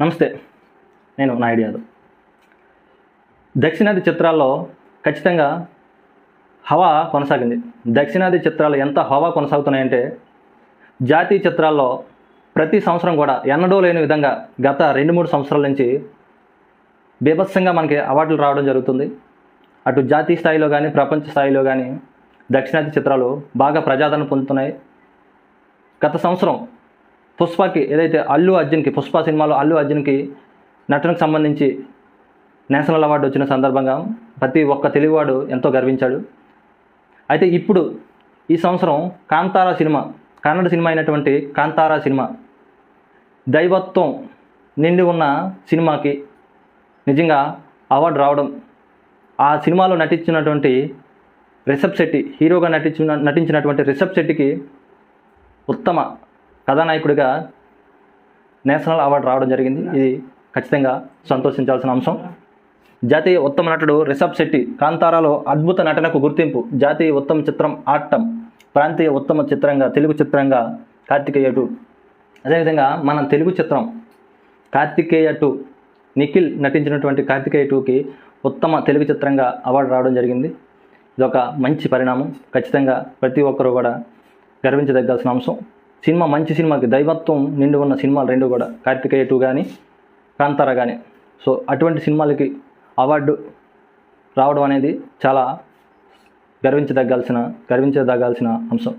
నమస్తే నేను నాయుడు యాదవ్ దక్షిణాది చిత్రాల్లో ఖచ్చితంగా హవా కొనసాగింది. దక్షిణాది చిత్రాలు ఎంత హవా కొనసాగుతున్నాయంటే జాతీయ చిత్రాల్లో ప్రతి సంవత్సరం కూడా ఎన్నడూ లేని విధంగా గత రెండు మూడు సంవత్సరాల నుంచి బీభత్సంగా మనకి అవార్డులు రావడం జరుగుతుంది. అటు జాతీయ స్థాయిలో కానీ ప్రపంచ స్థాయిలో కానీ దక్షిణాది చిత్రాలు బాగా ప్రజాదరణ పొందుతున్నాయి. గత సంవత్సరం పుష్పకి ఏదైతే అల్లు అర్జున్కి పుష్ప సినిమాలో అల్లు అర్జున్కి నటనకు సంబంధించి నేషనల్ అవార్డు వచ్చిన సందర్భంగా ప్రతి ఒక్క తెలుగువాడు ఎంతో గర్వించాడు. అయితే ఇప్పుడు ఈ సంవత్సరం కాంతారా సినిమా కన్నడ సినిమా అయినటువంటి కాంతారా సినిమా దైవత్వం నిండి ఉన్న సినిమాకి నిజంగా అవార్డు రావడం ఆ సినిమాలో నటించినటువంటి రిషబ్ శెట్టి హీరోగా నటించిన నటించినటువంటి రిషబ్ శెట్టికి ఉత్తమ కథానాయకుడిగా నేషనల్ అవార్డు రావడం జరిగింది. ఇది ఖచ్చితంగా సంతోషించాల్సిన అంశం. జాతీయ ఉత్తమ నటుడు రిషబ్ శెట్టి కాంతారాలో అద్భుత నటనకు గుర్తింపు. జాతీయ ఉత్తమ చిత్రం ఆట్టం ప్రాంతీయ ఉత్తమ చిత్రంగా తెలుగు చిత్రంగా కార్తికేయటు అదేవిధంగా మన తెలుగు చిత్రం కార్తికేయ టు నిఖిల్ నటించినటువంటి కార్తికేయ టూకి ఉత్తమ తెలుగు చిత్రంగా అవార్డు రావడం జరిగింది. ఇది ఒక మంచి పరిణామం. ఖచ్చితంగా ప్రతి ఒక్కరూ కూడా గర్వించదగ్గాల్సిన అంశం. సినిమా మంచి సినిమాకి దైవత్వం నిండి ఉన్న సినిమాలు రెండు కూడా. కార్తికేయ టూ కానీ కాంతార కానీ సో అటువంటి సినిమాలకి అవార్డు రావడం అనేది చాలా గర్వించదగ్గాల్సిన గర్వించదగ్గాల్సిన అంశం.